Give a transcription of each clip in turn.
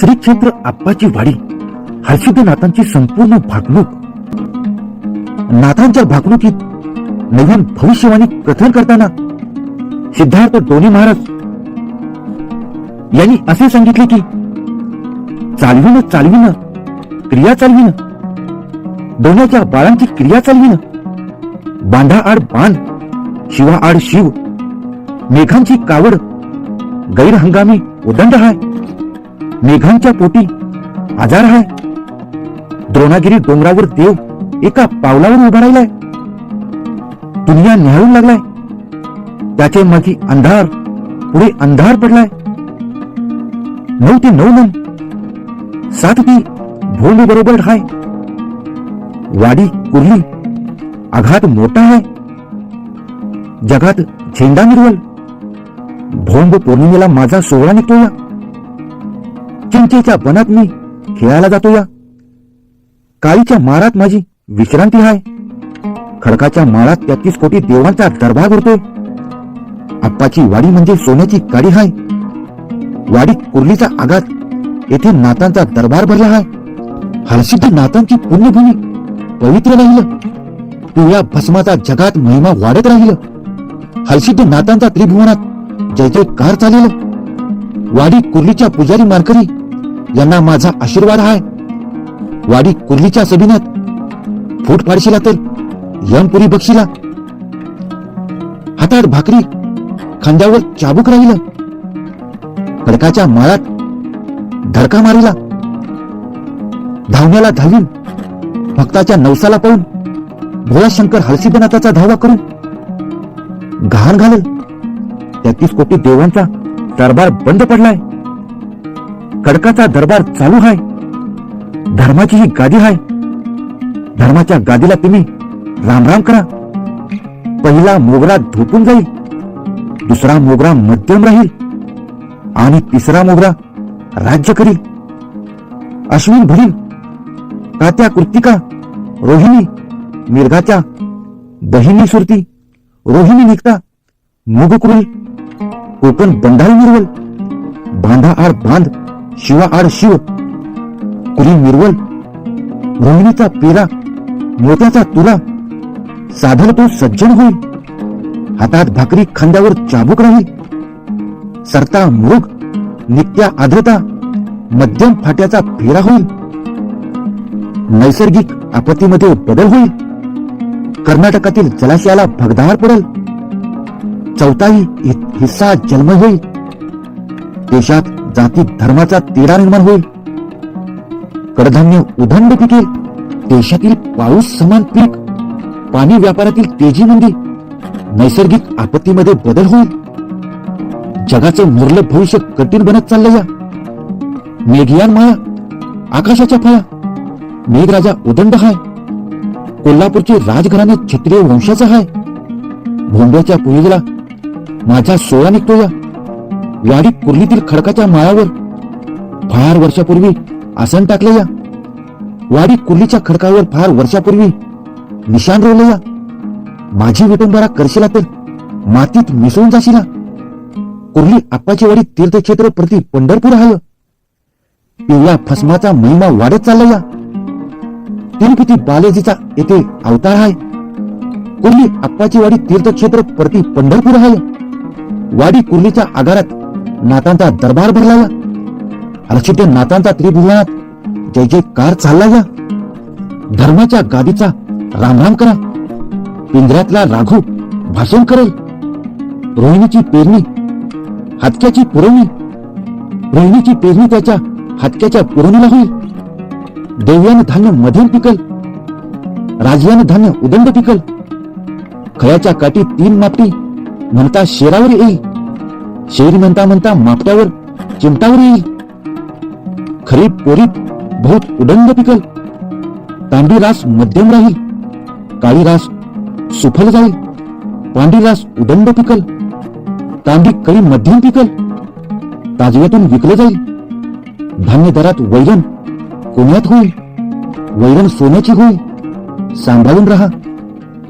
श्री क्षेत्र आप्पाची वाडी हर्षिद नाथांची संपूर्ण भागणूक. नाथांच्या भागणुकीत नवीन भविष्यवाणी कथन करताना सिद्धार्थ डोनी महाराज यांनी असे सांगितले की चालविणं चालविणं क्रिया चालविणं डोण्याच्या बाळांची क्रिया चालविणं बांधा आड बांध शिवा आड शिव मेघांची कावड गैरहंगामी उदंड हाय. मेघांच्या पोटी. आजार हाय. द्रोणागिरी डोंगरावर देव एका पावलावर उभा राहिलाय. दुनिया न्याळून लागलाय. त्याचे मागे अंधार पुढे अंधार पडलाय. नऊ ते नऊ मन सात ती भोंड बरोबर हाय. वाडी कुर्ली आघात मोठा आहे जगात झेंडा निर्वल भोंब पौर्णिमेला माझा सोहळा निघतोया. चिंचेच्या वनात मी खेळायला जातो या काळीच्या मारात माझी विश्रांती आहे खडकाच्या माळात तेहतीस कोटी देवांचा दरबार उरतोय आप्पाची वाडी म्हणजे सोन्याची काडी हाय. वाडी कुर्लीचा आघात येथे नातांचा दरबार भरला हाय. हरसिद्ध नातांची पुण्यभूमी पवित्र राहिलं. पिवळ्या भस्माचा जगात महिमा वाढत राहिलं. हलसिद्ध नातांचा त्रिभुवनात जय जयकार चालेल वाडी कुर्लीच्या पुजारी मारकरी यांना माझा आशीर्वाद आहे. वाडी कुर्लीच्या सबिनात फूट पाडशीला तर यमपुरी बक्षीला. हातात भाकरी खांद्यावर चाबूक राहिलं. खडकाच्या माळात धडका मारिला. धावण्याला धावून भक्ताच्या नवसाला पाहून भोळाशंकर शंकर धावा करून घाण घालल. तेहतीस कोटी देवांचा दरबार बंद पडलाय. कडकाचा दरबार चालू आहे धर्माची ही गादी आहे धर्माच्या गादीला तुम्ही रामराम करा. पहिला मोगरा धोपून जाईल. दुसरा मोगरा मध्यम राहील. आणि तिसरा मोगरा राज्य करील. अश्विन भरील. कात्या कृतिका रोहिणी मिर्गाच्या बहिणी सुरती. रोहिणी निघता मुग कुरुल. कोकण बंधारी मिरवल. बांधा आड बांध. शिवा आड शिव. कुणी निर्वल रोहिणीचा पेरा मोत्याचा तुला. साधल तो सज्जन होईल. हातात भाकरी खांद्यावर चाबूक राहील. सरता मृग नित्या आद्रता मध्यम फाट्याचा फेरा होईल. नैसर्गिक आपत्तीमध्ये बदल होईल. कर्नाटकातील जलाशयाला भगदार पडेल. चौथाही हिस्सा जन्म होईल. देशात जाती धर्माचा तेरा निर्माण होईल. कडधान्य उदंड पिकेल देशातील पाऊस समान पीक पाणी व्यापारातील तेजी मंदी नैसर्गिक आपत्तीमध्ये बदल होईल. जगाचं मुरलं भविष्य कठीण बनत चाललं या. मेघयान माया आकाशाच्या फळा मेघराजा उदंड हाय. कोल्हापूरचे राजघराणे क्षत्रिय वंशाचा हाय. भोंड्याच्या पुळीला माझ्या सोळा निघतो या. वाडी कुर्लीतील खडकाच्या माळावर फार वर्षापूर्वी आसन टाकले या. वाडी कुर्लीच्या खडकावर फार वर्षापूर्वी निशाण रोवले या. माझी विटंबरा करशिला तर मातीत मिसळून जाशिला. कुर्ली आप्पाची वाडी तीर्थक्षेत्र प्रति पंढरपूर आहे. पिवळ्या फसमाचा महिमा वाढत चालला या. तिरुपती बालाजीचा येथे अवतार आहे. कुर्ली आप्पाची वाडी तीर्थक्षेत्र प्रति पंढरपूर आहे. वाडी कुर्लीच्या आगारात नातांचा दरबार भरला या? हर्षित नातांचा त्रिभुवनात जय जयकार चालला या? धर्माच्या गादीचा रामराम करा. पिंजऱ्यातला राघू भाषण करेल. रोहिणीची पेरणी हातक्याची पुरवणी. रोहिणीची पेरणी त्याच्या हातक्याच्या पुरवणीला होईल. देव्यानं धान्य मध्यम पिकल. राजयान धान्य उदंड पिकल. खयाच्या काठी तीन मापटी म्हणता शेरावर येईल. शेरी म्हणता म्हणता मापट्यावर चिमटावर. येईल खरीप पोरीत बहुत उडंग पिकल. तांबडी रास मध्यम राहील काळी रास सुफल जाईल. पांढरी रास उदंड पिकल. तांबडी कळी मध्यम पिकल. ताजव्यातून विकलं जाईल. धान्य दरात वैरण कोण्यात होईल? वैरण सोन्याची होईल. सांभाळून राहा.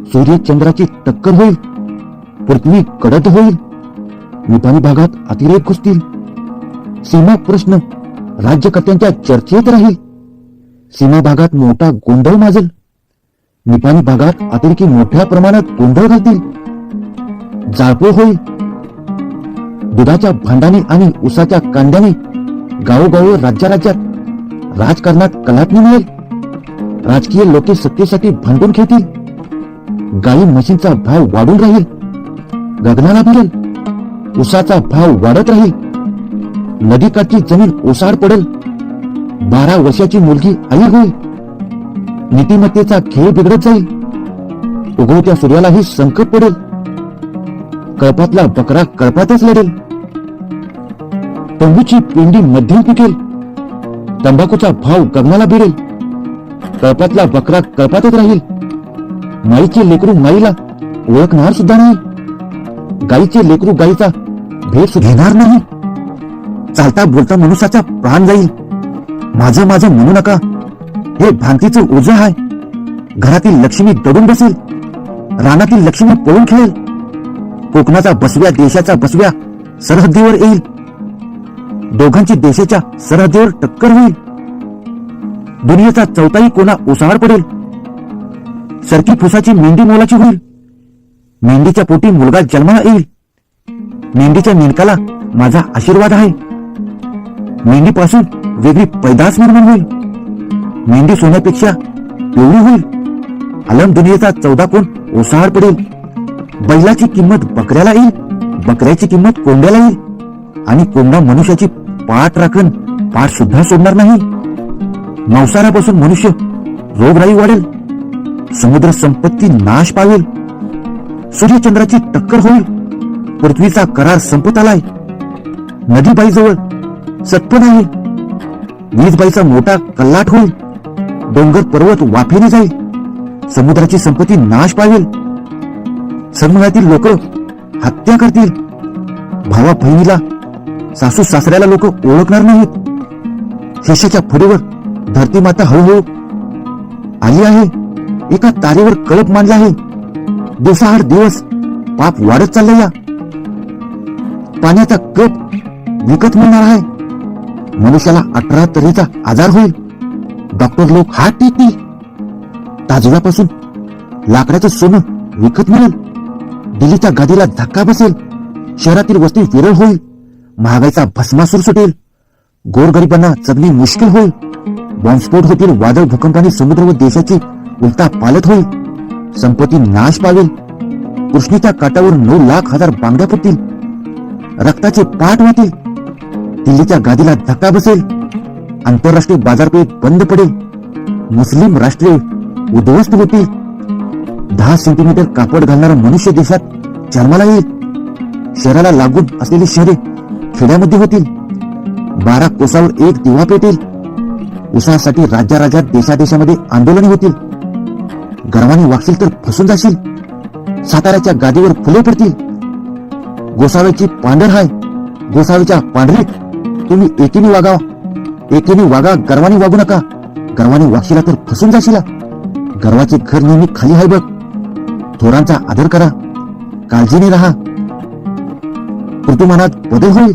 सूर्य चंद्राची टक्कर होईल. पृथ्वी कडक होईल. निपाणी भागात अतिरेक घुसतील. सीमा प्रश्न. राज्यकर्त्यांच्या चर्चेत राहील. सीमा भागात मोठा गोंधळ माजेल. निपाणी भागात अतिरेकी मोठ्या प्रमाणात गोंधळ घालतील. जाळपोळ होईल. दुधाच्या भांडाने आणि उसाच्या कांद्याने गावोगाव राज्या राज्यात राजकारणात कलाटणी मिळेल. राजकीय लोके सत्तेसाठी भांडून खेळतील गाई म्हशींचा भाव वाढून राहील. गगनाला भरेल उसाचा भाव वाढत राहील. नदीकाठची जमीन ओसाड पडेल. बारा वर्षाची मुलगी आई होईल. नीतिमत्तेचा खेळ बिघडत जाईल. उगवत्या सूर्यालाही संकट पडेल. कळपातला बकरा कळपातच लढेल. तंबूची पिंडी मध्यम पिकेल. तंबाखूचा भाव गगनाला भिडेल. कळपातला बकरा कळपातच राहील. माईचे लेकरू माईला ओळखणार सुद्धा नाही. गाईचे लेकरू गाईचा भेट घेणार नाही. चालता बोलता मनुष्याचा प्राण जाईल. माझं माझं म्हणू नका. हे भ्रांतीचं ओझ आहे घरातील लक्ष्मी दडून बसेल. रानातील लक्ष्मी पळून खेळेल. कोकणाचा बसव्या देशाचा बसव्या सरहद्दीवर येईल. दोघांची देशाच्या सरहद्दीवर टक्कर होईल. दुनियेचा चौथाही कोणा ओसाड पडेल. सरकी फुसाची मेंढी मोलाची होईल. मेंढीच्या पोटी मुलगा जन्माला येईल. मेंढीच्या निणकाला माझा आशीर्वाद आहे. मेंढीपासून वेगळी पैदास निर्माण होईल. मेंढी सोन्यापेक्षा पिवळी होईल. अलम दुनियेचा चौदा कोण ओसाड पडेल. बैलाची किंमत बकऱ्याला येईल. बकऱ्याची किंमत कोंड्याला येईल. आणि कोंडा मनुष्याची पाठ राखण पाठ सुद्धा सोडणार नाही. नवसाऱ्यापासून मनुष्य रोगराई वाढेल. समुद्र संपत्ती नाश पावेल. सूर्यचंद्राची टक्कर होईल. पृथ्वीचा करार संपत आलाय. नदीबाईजवळ सत्व नाही वीजबाईचा मोठा कल्लाट होईल. डोंगर पर्वत वाफेने जाईल. समुद्राची संपत्ती नाश पावेल. समूहातील लोक हत्या करतील. भावा बहिणीला सासू सासऱ्याला लोक ओळखणार नाहीत. शेषाच्या फडीवर धरती माता हळूहळू आली आहे. एका तारेवर कळप मांडला आहे. दिवसाआड दिवस पाप वाढत चाललंय या. पाण्याचा कप विकत मिळणार आहे. मनुष्याला अठरा तऱ्हेचा आजार होईल. डॉक्टर लोक हात टेकतील. ताजव्यापासून लाकडाचं सोनं विकत मिळेल. दिल्लीच्या गादीला धक्का बसेल. शहरातील वस्ती विरळ होईल. महागाईचा भस्मासूर सुटेल गोरगरिबांना जगणे मुश्किल होईल. बॉम्बस्फोट होतील वादळ भूकंपाने समुद्र व देशाची उलटा पालत होईल. संपत्ती नाश पावेल. कृष्णीच्या काटावर नऊ लाख हजार बांगड्या पडतील रक्ताचे पाठ होतील दिल्लीच्या गादीला धक्का बसेल. आंतरराष्ट्रीय बाजारपेठ बंद पडेल. मुस्लिम राष्ट्रीय उद्ध्वस्त होतील. दहा सेंटीमीटर कापड घालणारा मनुष्य देशात जन्माला येईल. शहराला लागून असलेली शहरे खेड्यामध्ये होतील. बारा कोसावर एक दिवा पेटेल. उसासाठी राज्याराज्यात देशादेशामध्ये आंदोलने होतील. गर्वाने वागशील तर फसून जाशील. साताऱ्याच्या गादीवर फुले पडतील. गोसाव्याची पांढर हाय गोसावीच्या पांढरीत. तुम्ही एकीने वागावा. एकीने वागा गर्वाने वागू नका. गर्वाने वागशिला तर फसून जाशीला. गर्वाचे घर नेहमी खाली आहे बघ. थोरांचा आदर करा. काळजीने राहा. ऋतुमानात बदल होईल.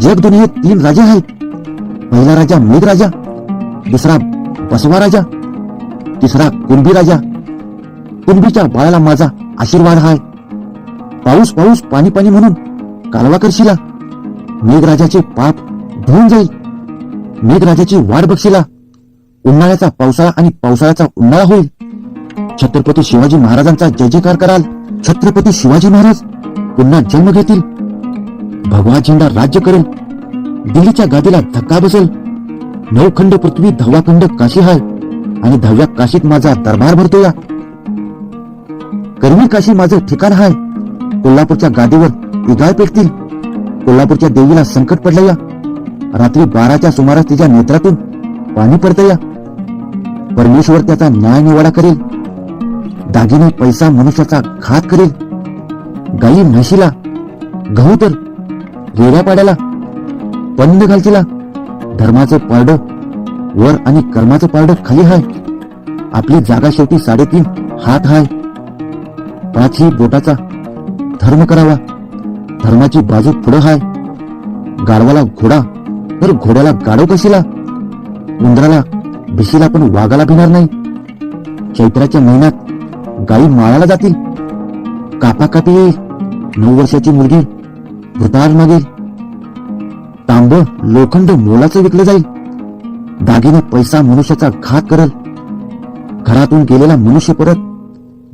जग दुनियेत तीन राजे आहेत. पहिला राजा मेघ राजा दुसरा बसवा राजा तिसरा कुणबी राजा. कुणबीच्या बाळाला माझा आशीर्वाद आहे पाऊस पाऊस पाणी पाणी म्हणून. कालवा करशिला मेघराजाचे पाप धुवून जाईल. मेघराजाची वाट बघशिला उन्हाळ्याचा पावसाळा आणि पावसाळ्याचा उन्हाळा होईल. छत्रपती शिवाजी महाराजांचा जय जयकार कराल. छत्रपती शिवाजी महाराज पुन्हा जन्म घेतील. भगवा झेंडा राज्य करेल. दिल्लीच्या गादीला धक्का बसेल. नवखंड पृथ्वी दहावा खंड काशी हाय. आणि धव्या काशीत माझा दरबार भरतो या कर्मी काशी माझं ठिकाण हाय. कोल्हापूरच्या गादीवर इगाळ पेटतील. कोल्हापूरच्या देवीला संकट पडलं या. रात्री बाराच्या सुमारास तिच्या नेत्रातून पाणी पडतं या. परमेश्वर त्याचा न्याय निवाडा करेल. दागिने पैसा मनुष्याचा घात करेल. गाई म्हशीला गहू तर रेड्या पाड्याला पंद घालतीला. धर्माचे पारड वर आणि कर्माचं पारड खाली हाय. आपली जागा शेवटी साडेतीन हात हाय. पाचही बोटाचा धर्म करावा. धर्माची बाजू पुढं हाय. गाढवाला घोडा तर घोड्याला गाडव कशीला? उंदराला भिशीला पण वाघाला भिणार नाही. चैत्राच्या महिन्यात गायी माळाला जातील. कापाकापी येईल नऊ वर्षाची मुलगी भूतार मागेल. तांब लोखंड मोलाचं विकलं जाईल. दागिने पैसा मनुष्याचा घात करल. घरातून गेलेला मनुष्य परत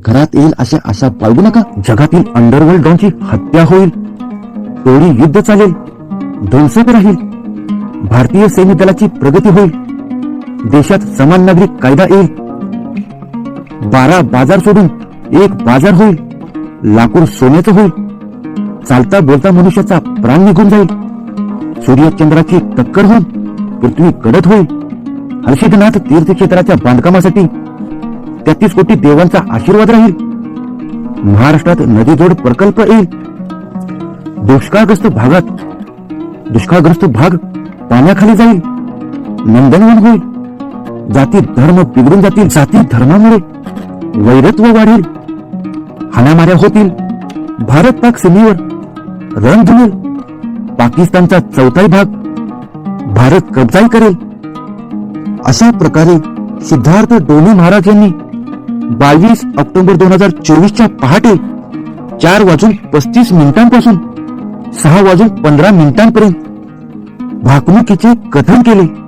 घरात येईल अशा आशा बाळगू नका. जगातील अंडरवर्ल्ड डॉनची हत्या होईल. तोडी युद्ध चालेल. ध्वंसक राहील. भारतीय सैनिक दलाची प्रगती होईल. देशात समान नागरिक कायदा येईल. बारा बाजार सोडून एक बाजार होईल. लाकूड सोन्याचं होईल. चालता बोलता मनुष्याचा प्राण निघून जाईल. सूर्यचंद्राची टक्कर होऊन पृथ्वी कडत होईल. हर्षिदनाथ तीर्थक्षेत्राच्या बांधकामासाठी तेहतीस कोटी देवांचा आशीर्वाद राहील. महाराष्ट्रात नदीजोड प्रकल्प येईल. दुष्काळग्रस्त भागात दुष्काळग्रस्त भाग पाण्याखाली जाईल. नंदनवन होईल. जाती धर्म बिघडून जातील. जाती धर्मामुळे वैरत्व वाढेल. हाणामाऱ्या होतील. भारत पाक सीमेवर रण धुमेल पाकिस्तानचा चौथाई भाग भारत कब्जाही करेल. अशा प्रकारे सिद्धार्थ डोले महाराज यांनी बावीस ऑक्टोबर दोन हजार चोवीसच्या पहाटे चार वाजून पस्तीस मिनिटांपासून सहा वाजून पंधरा मिनिटांपर्यंत भाकणुकीचे कथन केले.